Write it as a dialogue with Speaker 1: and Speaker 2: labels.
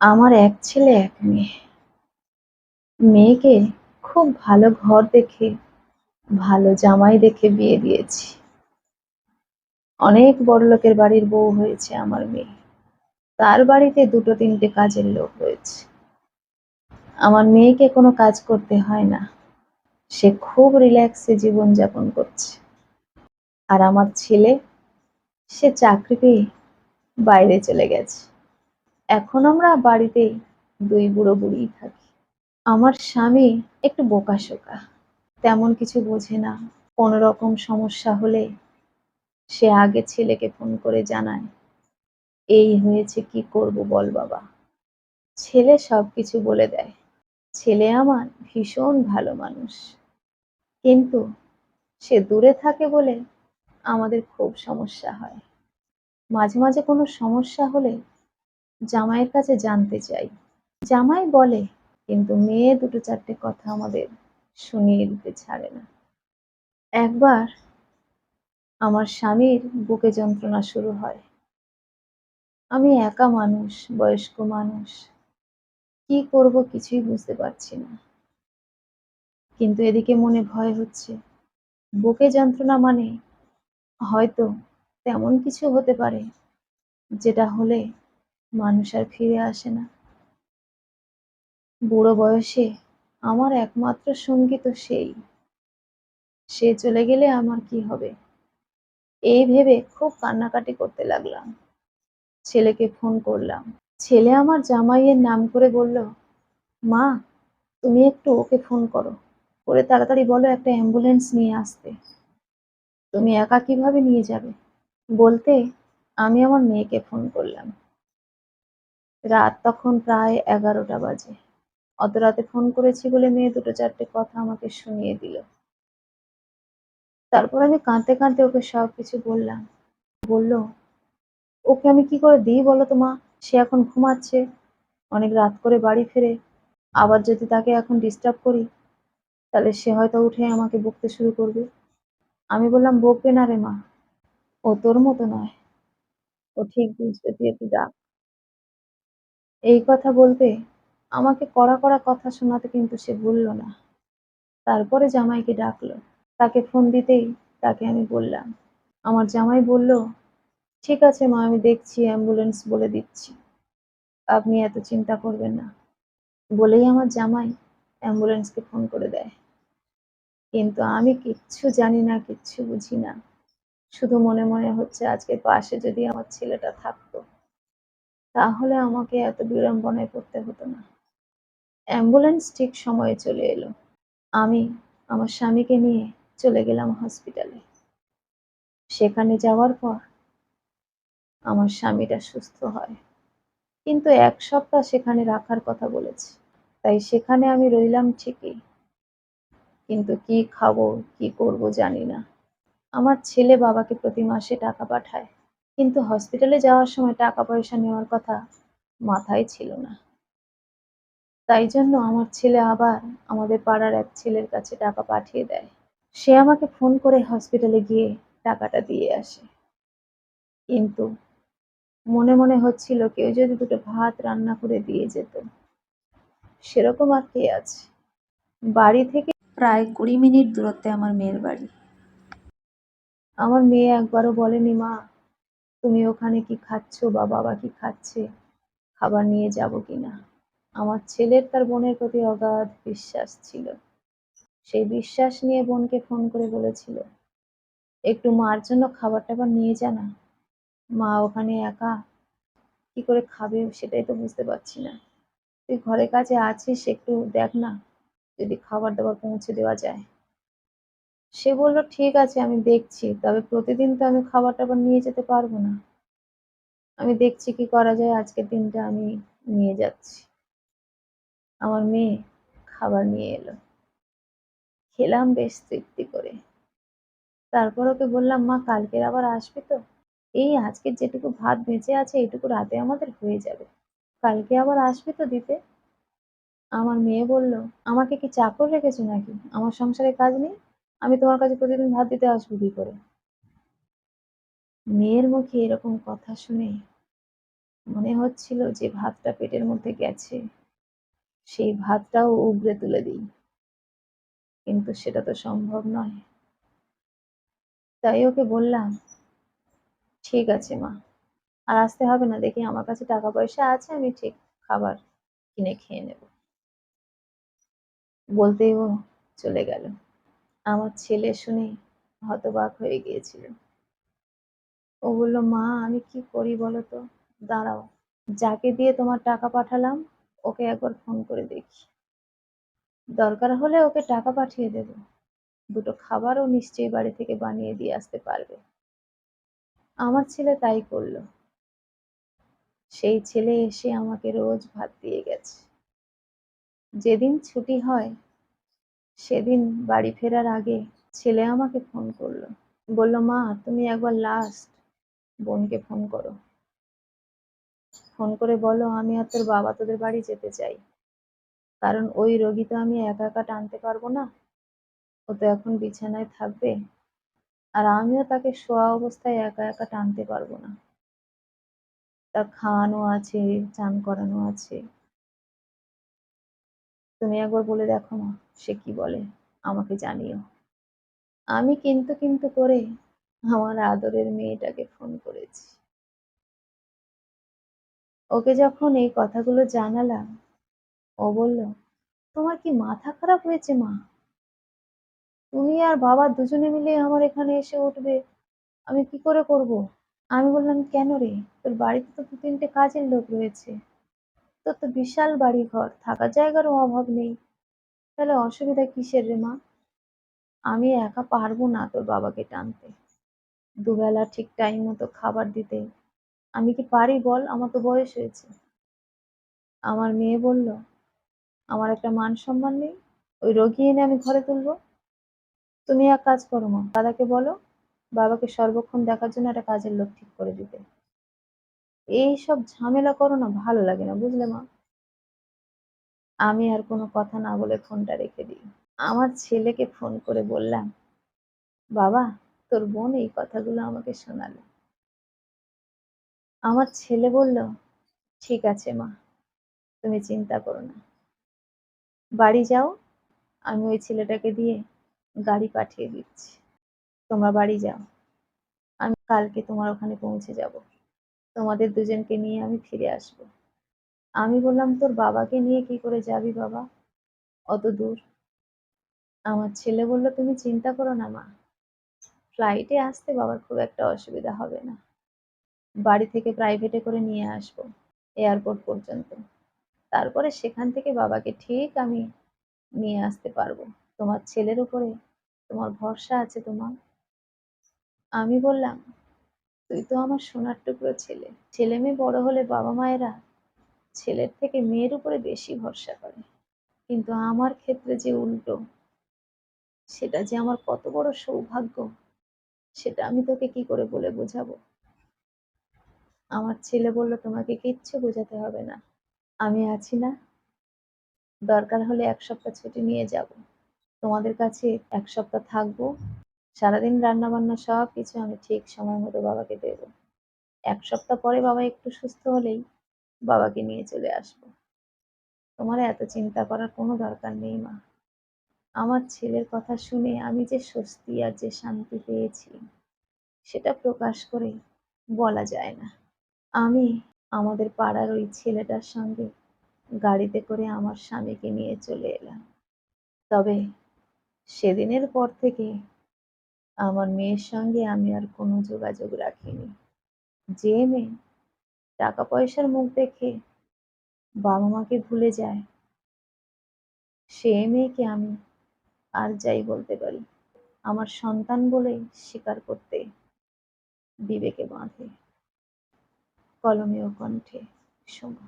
Speaker 1: আমার এক ছেলে, এক মেয়ে। মেয়েকে খুব ভালো ঘর দেখে, ভালো জামাই দেখে বিয়ে দিয়েছি। অনেক বড় লোকের বাড়ির বউ হয়েছে আমার মেয়ে। তার বাড়িতে দুটো তিনটে কাজের লোক রয়েছে। আমার মেয়েকে কোনো কাজ করতে হয় না। সে খুব রিল্যাক্সে জীবনযাপন করছে। আর আমার ছেলে, সে চাকরি পেয়ে বাইরে চলে গেছে। এখন আমরা বাড়িতেই দুই বুড়ো বুড়িই থাকি। আমার স্বামী একটু বোকাশোকা, তেমন কিছু বোঝে না। কোনো রকম সমস্যা হলে সে আগে ছেলেকে ফোন করে জানায়, এই হয়েছে, কি করব বল বাবা। ছেলে সব কিছু বলে দেয়। ছেলে আমার ভীষণ ভালো মানুষ। কিন্তু সে দূরে থাকে বলে আমাদের খুব সমস্যা হয়। মাঝে মাঝে কোনো সমস্যা হলে জামাইয়ের কাছে জানতে চাই। জামাই বলে, কিন্তু মেয়ে দুটো চারটে কথা আমাদের শুনিয়ে দিতে ছাড়ে না। একবার আমার স্বামীর বুকে যন্ত্রণা শুরু হয়। আমি একা মানুষ, বয়স্ক মানুষ। কি করব কিছুই বুঝতে পারছি না। কিন্তু এদিকে মনে ভয় হচ্ছে। বুকে যন্ত্রণা মানে হয়তো তেমন কিছু হতে পারে, যেটা হলে মানুষ আর ফিরে আসে না। বুড়ো বয়সে আমার একমাত্র সঙ্গী তো সেই। সে চলে গেলে আমার কি হবে? এই ভেবে খুব কান্নাকাটি করতে লাগলাম। ছেলেকে ফোন করলাম। ছেলে আমার জামাইয়ের নাম করে বলল, মা, তুমি একটু ওকে ফোন করো। করে তাড়াতাড়ি বলো একটা অ্যাম্বুলেন্স নিয়ে আসতে। তুমি একা কীভাবে নিয়ে যাবে? বলতে আমি আমার মেয়েকে ফোন করলাম। রাত তখন প্রায় এগারোটা বাজে। অত রাতে ফোন করেছি বলে মেয়ে দুটো চারটে কথা আমাকে শুনিয়ে দিল। তারপর আমি কাঁদতে কাঁদতে ওকে সব কিছু বললাম। বলল, ওকে আমি কি করে দিই বলো তো মা? সে এখন ঘুমাচ্ছে। অনেক রাত করে বাড়ি ফেরে। আবার যদি তাকে এখন ডিস্টার্ব করি, তাহলে সে হয়তো উঠে আমাকে বকতে শুরু করবে। আমি বললাম, বকবে না রে মা। ও তোর মতো নয়। ও ঠিক বুঝবে তুই একটু ডাক এই কথা বলতে আমাকে কড়া কড়া কথা শোনাতে কিন্তু সে বলল না। তারপরে জামাইকে ডাকলো। তাকে ফোন দিতেই তাকে আমি বললাম, আমার জামাই বলল, ঠিক আছে মা, আমি দেখছি, অ্যাম্বুলেন্স বলে দিচ্ছি। আপনি এত চিন্তা করবেন না। বলেই আমার জামাই অ্যাম্বুলেন্সকে ফোন করে দেয়। কিন্তু আমি কিচ্ছু জানি না, কিচ্ছু বুঝি না। শুধু মনে মনে হচ্ছে আজকে পাশে যদি আমার ছেলেটা থাকতো। তাহলে আমাকে এত বিড়ম্বনায় পড়তে হতো না। অ্যাম্বুলেন্স ঠিক সময়ে চলে এলো। আমি আমার স্বামীকে নিয়ে চলে গেলাম হসপিটালে। সেখানে যাওয়ার পর আমার স্বামীটা সুস্থ হয়। কিন্তু এক সপ্তাহ সেখানে রাখার কথা বলেছে। তাই সেখানে আমি রইলাম ঠিকই। কিন্তু কি খাব, কি করব জানি না। আমার ছেলে বাবাকে প্রতি মাসে টাকা পাঠায়। কিন্তু হসপিটালে যাওয়ার সময় টাকা পয়সা নেওয়ার কথা মাথায় ছিল না। তাই জন্য আমার ছেলে আবার আমাদের পাড়ার এক ছেলের কাছে টাকা পাঠিয়ে দেয়। সে আমাকে ফোন করে হসপিটালে গিয়ে টাকাটা দিয়ে আসে। কিন্তু মনে মনে হচ্ছিল কেউ যদি দুটো ভাত রান্না করে দিয়ে যেত। সেরকম আর কে আছে? বাড়ি থেকে প্রায় কুড়ি মিনিট দূরত্বে আমার মেয়ের বাড়ি। আমার মেয়ে একবারও বলেনি, মা তুমি ওখানে কি খাচ্ছ বা বাবা কি খাচ্ছে? খাবার নিয়ে যাব কিনা? আমার ছেলের তার বোনের প্রতি অগাধ বিশ্বাস ছিল। সেই বিশ্বাস নিয়ে বোনকে ফোন করে বলেছিল, একটু মার জন্য খাবার টাবার নিয়ে যা না। মা ওখানে একা, কি করে খাবে সেটাই তো বুঝতে পারছি না। তুই ঘরের কাছে আছিস একটু দেখ না, যদি খাবার দাবার পৌঁছে দেওয়া যায়। সে বলল, ঠিক আছে, আমি দেখছি। তবে প্রতিদিন তো আমি খাবার টাবার নিয়ে যেতে পারব না। আমি দেখছি কি করা যায়, আজকের দিনটা আমি নিয়ে যাচ্ছি। আমার মেয়ে খাবার নিয়ে এলো। খেলাম, বেশ তৃপ্তি করে। তারপর ওকে বললাম, মা, কালকের আবার আসবে তো? এই আজকের যেটুকু ভাত বেঁচে আছে এইটুকু রাতে আমাদের হয়ে যাবে। কালকে আবার আসবে তো দিতে? আমার মেয়ে বলল, আমাকে কি চাকর রেখেছো নাকি? আমার সংসারে কাজ নেই? আমি তোমার কাছে প্রতিদিন ভাত দিতে আসব কি করে? মেয়ের মুখে এরকম কথা শুনে মনে হচ্ছিল যে ভাতটা পেটের মধ্যে গেছে, সেই ভাতটাও উগরে তুলে দিই। কিন্তু সেটা তো সম্ভব নয়। তাই ওকে বললাম, ঠিক আছে মা, আর আসতে হবে না, দেখি আমার কাছে টাকা পয়সা আছে, আমি ঠিক খাবার কিনে খেয়ে নেব। বলতেই ও চলে গেল। আমার ছেলে শুনে হতবাক হয়ে গিয়েছিল। ও বলল, মা, আমি কি করি বলো তো? দাঁড়াও, যাকে দিয়ে তোমার টাকা পাঠালাম, ওকে একবার ফোন করে দেখি। দরকার হলে ওকে টাকা পাঠিয়ে দেব। দুটো খাবারও নিশ্চয়ই বাড়ি থেকে বানিয়ে দিয়ে আসতে পারবে। আমার ছেলে তাই করল। সেই ছেলে এসে আমাকে রোজ ভাত দিয়ে গেছে। যেদিন ছুটি হয় সেদিন বাড়ি ফেরার আগে ছেলে আমাকে ফোন করল। বলল, মা, তুমি একবার লাস্ট বোনকে ফোন করো। ফোন করে বলো, আমি আর তোর বাবা তোদের বাড়ি যেতে চাই। কারণ ওই রোগী তো আমি একা একা টানতে পারব না। ও তো এখন বিছানায় থাকবে। আর আমিও তাকে শোয়া অবস্থায় একা একা টানতে পারব না। তার খাওয়ানো আছে, চান করানো আছে। তুমি একবার বলে দেখো না সে কি বলে? আমাকে জানিও। আমি কিন্তু কিন্তু করে আমার আদরের মেয়েটাকে ফোন করেছি। ওকে যখন এই কথাগুলো জানালাম, ও বলল, তোমার কি মাথা খারাপ হয়েছে মা? তুমি আর বাবা দুজনে মিলে আমার এখানে এসে উঠবে। আমি কি করে করব? আমি বললাম, কেন রে? তোর বাড়িতে তো দু তিনটে কাজের লোক রয়েছে। তোর তো বিশাল বাড়ি ঘর থাকার জায়গারও অভাব নেই। তাহলে অসুবিধা কিসের রে মা? আমি একা পারব না তোর বাবাকে টানতে। দুবেলা ঠিক টাইম মতো খাবার দিতে। আমি কি পারি বল? আমার তো বয়স হয়েছে। আমার মেয়ে বলল, আমার একটা মান সম্মান নেই, ওই রোগী এনে আমি ঘরে তুলবো। তুমি এক কাজ করো মা, দাদাকে বলো, বাবাকে সর্বক্ষণ দেখার জন্য একটা কাজের লোক ঠিক করে দিতে। এই সব ঝামেলা করো না, ভালো লাগে না, বুঝলে মা? আমি আর কোনো কথা না বলে ফোনটা রেখে দিই। আমার ছেলেকে ফোন করে বললাম, বাবা, তোর বোন এই কথাগুলো আমাকে শোনালো। আমার ছেলে বলল, ঠিক আছে মা, তুমি চিন্তা করো না। বাড়ি যাও, আমি ওই ছেলেটাকে দিয়ে গাড়ি পাঠিয়ে দিচ্ছি। তোমরা বাড়ি যাও। আমি কালকে তোমার ওখানে পৌঁছে যাব। তোমাদের দুজনকে নিয়ে আমি ফিরে আসব। আমি বললাম, তোর বাবাকে নিয়ে কি করে যাবি বাবা? অত দূর। আমার ছেলে বলল, তুমি চিন্তা করো না মা ফ্লাইটে আসতে বাবার খুব একটা অসুবিধা হবে না। বাড়ি থেকে প্রাইভেটে করে নিয়ে আসব এয়ারপোর্ট পর্যন্ত। তারপরে সেখান থেকে বাবাকে ঠিক আমি নিয়ে আসতে পারব। তোমার ছেলের উপরে তোমার ভরসা আছে তোমার? আমি বললাম তুই তো আমার সোনার টুকরো ছেলে। ছেলে মেয়ে বড় হলে বাবা মায়েরা ছেলের থেকে মেয়ের উপরে বেশি ভরসা করে। কিন্তু আমার ক্ষেত্রে যে উল্টো, সেটা যে আমার কত বড় সৌভাগ্য, সেটা আমি তোকে কি করে বলে বোঝাবো? আমার ছেলে বলল, তোমাকে কিচ্ছু বোঝাতে হবে না। আমি আছি না। দরকার হলে এক সপ্তাহ ছুটি নিয়ে যাব। তোমাদের কাছে এক সপ্তাহ থাকব। সারাদিন রান্না বান্না সব কিছু আমি ঠিক সময় মতো বাবাকে দেব। এক সপ্তাহ পরে বাবা একটু সুস্থ হলেই বাবাকে নিয়ে চলে আসব। তোমার এত চিন্তা করার কোনো দরকার নেই মা। আমার ছেলের কথা শুনে আমি যে স্বস্তি আর যে শান্তি পেয়েছি, সেটা প্রকাশ করে বলা যায় না। আমি আমাদের পাড়ার ওই ছেলেটার সঙ্গে গাড়িতে করে আমার স্বামীকে নিয়ে চলে এলাম। তবে সেদিনের পর থেকে আমার মেয়ের সঙ্গে আমি আর কোনো যোগাযোগ রাখিনি। যে মেয়ে টাকা পয়সার মুখ দেখে বাবা মাকে ভুলে যায়, সে মেয়েকে আমি আর যাই বলতে পারি। আমার সন্তান বলেই স্বীকার করতে বিবেকে বাঁধে। কলমে ও কণ্ঠে সোমা